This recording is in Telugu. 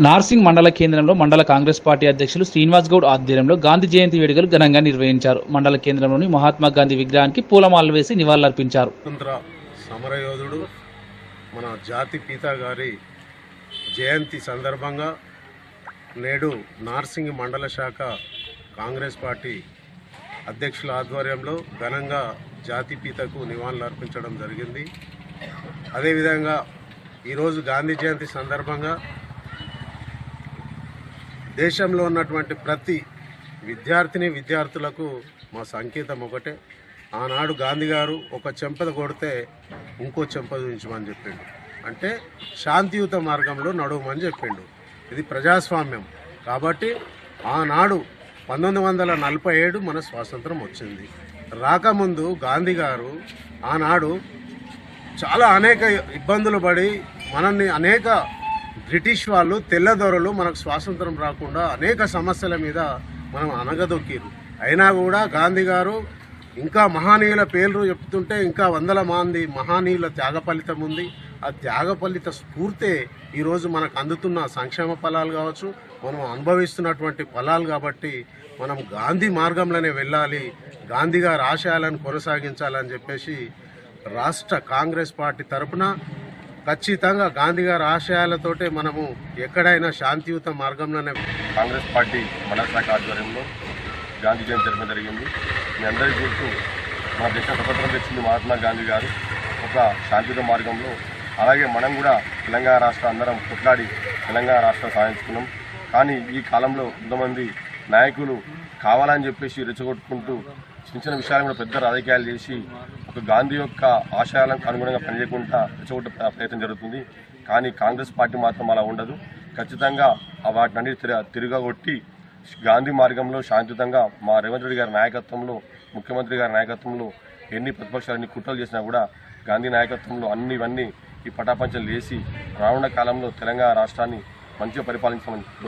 నార్సింగ్ మండల కేంద్రంలో మండల కాంగ్రెస్ పార్టీ అధ్యక్షులు శ్రీనివాస్ గౌడ్ ఆధ్వర్యంలో గాంధీ జయంతి వేడుకలు ఘనంగా నిర్వహించారు. మండల కేంద్రంలోని మహాత్మా గాంధీ విగ్రహానికి పూలమాలలు వేసి నివాళులర్పించారు. సమరయోధుడు మన జాతి పిత గారి జయంతి సందర్భంగా నేడు నార్సింగ్ మండల శాఖ కాంగ్రెస్ పార్టీ అధ్యక్షుల ఆధ్వర్యంలో ఘనంగా జాతి పితకు నివాళులు అర్పించడం జరిగింది. అదేవిధంగా ఈరోజు గాంధీ జయంతి సందర్భంగా దేశంలో ఉన్నటువంటి ప్రతి విద్యార్థిని విద్యార్థులకు మా సంకేతం ఒకటే. ఆనాడు గాంధీ గారు ఒక చెంపద కొడితే ఇంకో చెంపద ఉంచమని చెప్పిండు. అంటే శాంతియుత మార్గంలో నడవమని చెప్పిండు. ఇది ప్రజాస్వామ్యం. కాబట్టి ఆనాడు పంతొమ్మిది వందల నలభై ఏడు మన స్వాతంత్రం వచ్చింది. రాకముందు గాంధీ గారు ఆనాడు చాలా అనేక ఇబ్బందులు పడి మనల్ని అనేక బ్రిటిష్ వాళ్ళు తెల్లదొరలు మనకు స్వాతంత్రం రాకుండా అనేక సమస్యల మీద మనం అనగదొక్కిరు అయినా కూడా గాంధీ గారు ఇంకా మహానీయుల పేర్లు చెప్తుంటే ఇంకా వందల మంది మహానీయుల త్యాగ ఫలితం ఉంది. ఆ త్యాగ ఫలిత స్ఫూర్తే ఈరోజు మనకు అందుతున్న సంక్షేమ ఫలాలు కావచ్చు మనం అనుభవిస్తున్నటువంటి ఫలాలు కాబట్టి మనం గాంధీ మార్గంలోనే వెళ్ళాలి గాంధీ గారి ఆశయాలను కొనసాగించాలని చెప్పేసి రాష్ట్ర కాంగ్రెస్ పార్టీ తరపున ఖచ్చితంగా గాంధీ గారి ఆశయాలతోటే మనము ఎక్కడైనా శాంతియుత మార్గంలోనే కాంగ్రెస్ పార్టీ మండల శాఖ ఆధ్వర్యంలో గాంధీ జయంతి జరపడం జరిగింది. మీ అందరికీ గుర్తు మన దేశ స్వతంత్రం తెచ్చింది మహాత్మా గాంధీ గారు. ఒక శాంతియుత మార్గంలో అలాగే మనం కూడా తెలంగాణ రాష్ట్రం అందరం కొట్లాడి తెలంగాణ రాష్ట్రం సాధించుకున్నాం. కానీ ఈ కాలంలో కొంతమంది నాయకులు కావాలని చెప్పేసి రెచ్చగొట్టుకుంటూ చిన్న చిన్న విషయాలు కూడా పెద్ద రాజకీయాలు చేసి ఒక గాంధీ యొక్క ఆశయాలకు అనుగుణంగా పనిచేయకుండా రెచ్చగొట్టే ప్రయత్నం జరుగుతుంది. కానీ కాంగ్రెస్ పార్టీ మాత్రం అలా ఉండదు. ఖచ్చితంగా ఆ వాటిని తిరగ తిరగగొట్టి గాంధీ మార్గంలో శాంతియుతంగా మా రేవంత్ రెడ్డి గారి నాయకత్వంలో ముఖ్యమంత్రి గారి నాయకత్వంలో ఎన్ని ప్రతిపక్షాలు ఎన్ని కుట్రలు చేసినా కూడా గాంధీ నాయకత్వంలో అన్ని ఇవన్నీ ఈ పటాపంచలు వేసి రానున్న కాలంలో తెలంగాణ రాష్ట్రాన్ని మంచిగా పరిపాలించమని